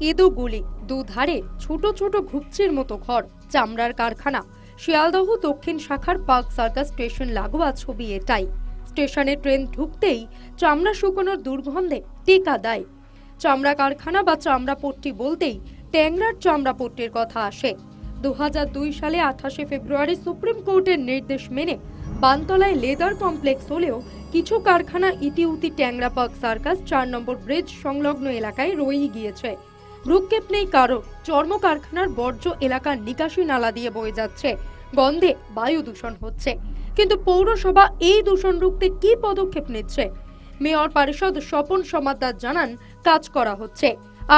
ইদুগুলি দুধারে ছোট ছোট ঘুপচির মতো ঘর, চামড়ার কারখানা, শিয়ালদহ দক্ষিণ শাখার পার্ক সার্কাস স্টেশন লাগোয়া ছবি এটাই। স্টেশনে ট্রেন ঢুকতেই চামড়া শুকোনোর দুর্গন্ধে টিকা দেয়। চামড়া কারখানা বা চামড়া পট্টি বলতেই ট্যাংরার চামড়া পট্টির কথা আসে। দু হাজার দুই সালে আঠাশে ফেব্রুয়ারি সুপ্রিম কোর্টের নির্দেশ মেনে বানতলায় লেদার কমপ্লেক্স হলেও কিছু কারখানা ইতিউতি ট্যাংরা পার্ক সার্কাস চার নম্বর ব্রিজ সংলগ্ন এলাকায় রয়েই গিয়েছে। ভ্রুক্ষেপ নেই কারও। চর্ম কারখানার বর্জ্য এলাকার নিকাশি নালা দিয়ে বয়ে যাচ্ছে। গন্ধে বায়ু দূষণ হচ্ছে। কিন্তু পৌরসভা এই দূষণ রুখতে কি পদক্ষেপ নিচ্ছে? মেয়র পারিষদ স্বপন সমাদ্দার জানান, কাজ করা হচ্ছে।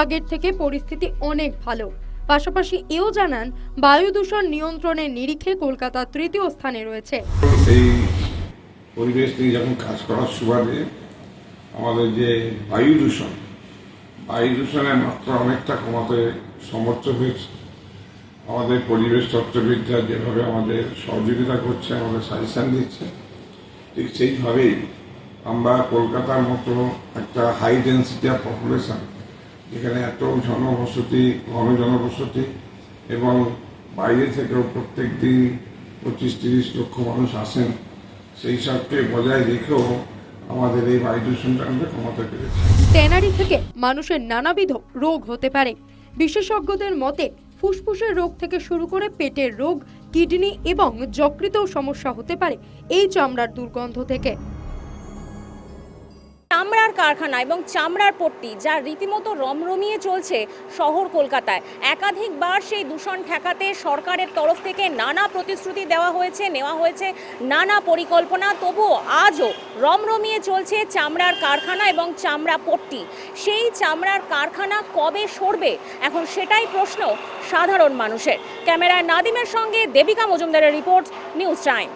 আগের থেকে পরিস্থিতি অনেক ভালো। পাশাপাশি এও জানান, বায়ু দূষণ নিয়ন্ত্রণের নিরিখে কলকাতা তৃতীয় স্থানে রয়েছে। এই পরিবেশ নিয়ে যখন কাজ করার সুবাদে আমাদের যে বায়ু দূষণ দূষণের মাত্রা অনেকটা কমাতে সমর্থ হয়েছে। আমাদের পরিবেশ তত্ত্ববিদরা যেভাবে আমাদের সহযোগিতা করছে, আমাদের সাজেশন দিচ্ছে, ঠিক সেইভাবেই আমরা কলকাতার মতো একটা হাই ডেন্সিটি অফ পপুলেশন যেখানে এত জনবসতি, ঘন জনবসতি এবং বাইরে থেকেও প্রত্যেক দিন পঁচিশ তিরিশ লক্ষ মানুষ আসেন, সেই সবকে বজায় রেখেও আমাদের এই বায়ু দূষণটা আমরা কমাতে পেরেছি। ট্যানারি থেকে মানুষের নানাবিধ রোগ হতে পারে। বিশেষজ্ঞদের মতে, ফুসফুসের রোগ থেকে শুরু করে পেটের রোগ, কিডনি এবং যকৃতেও সমস্যা হতে পারে এই চামড়ার দুর্গন্ধ থেকে। চামড়ার কারখানা এবং চামড়ার পট্টি যা রীতিমতো রমরমিয়ে চলছে শহর কলকাতায়। একাধিকবার সেই দূষণ ঠেকাতে সরকারের তরফ থেকে নানা প্রতিশ্রুতি দেওয়া হয়েছে, নেওয়া হয়েছে নানা পরিকল্পনা, তবুও আজও রমরমিয়ে চলছে চামড়ার কারখানা এবং চামড়া পট্টি। সেই চামড়ার কারখানা কবে সরবে? এখন সেটাই প্রশ্ন সাধারণ মানুষের। ক্যামেরায় নাদিমের সঙ্গে দেবিকা মজুমদারের রিপোর্ট, নিউজ টাইম।